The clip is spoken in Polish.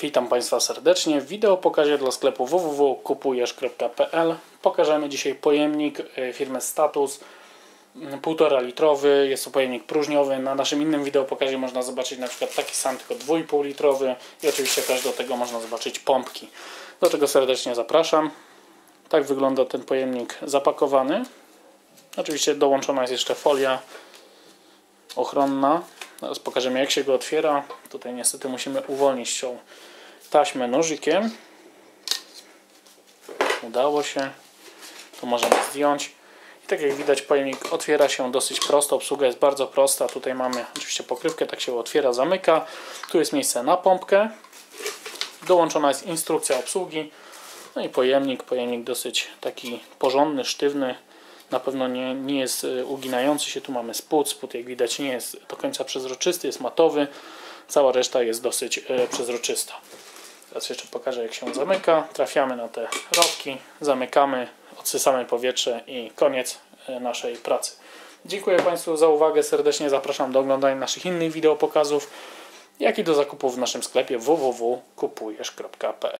Witam Państwa serdecznie w wideo pokazie dla sklepu www.kupujesz.pl Pokażemy dzisiaj pojemnik y, firmy Status 1,5 litrowy, jest to pojemnik próżniowy. Na naszym innym wideo pokazie można zobaczyć na przykład taki sam, tylko 2,5 litrowy i oczywiście też do tego można zobaczyć pompki. Do czego serdecznie zapraszam. Tak wygląda ten pojemnik zapakowany. Oczywiście dołączona jest jeszcze folia ochronna. Teraz pokażemy jak się go otwiera. Tutaj niestety musimy uwolnić tą taśmę nożykiem. Udało się. To możemy zdjąć. I tak jak widać pojemnik otwiera się dosyć prosto. Obsługa jest bardzo prosta. Tutaj mamy oczywiście pokrywkę, tak się otwiera, zamyka. Tu jest miejsce na pompkę. Dołączona jest instrukcja obsługi. No i pojemnik. Pojemnik dosyć taki porządny, sztywny na pewno nie, nie jest e, uginający się. Tu mamy spód. Spód jak widać nie jest do końca przezroczysty, jest matowy. Cała reszta jest dosyć e, przezroczysta. Teraz jeszcze pokażę jak się zamyka. Trafiamy na te rowki, zamykamy, odsysamy powietrze i koniec e, naszej pracy. Dziękuję Państwu za uwagę. Serdecznie zapraszam do oglądania naszych innych wideo pokazów, jak i do zakupów w naszym sklepie www.kupujesz.pl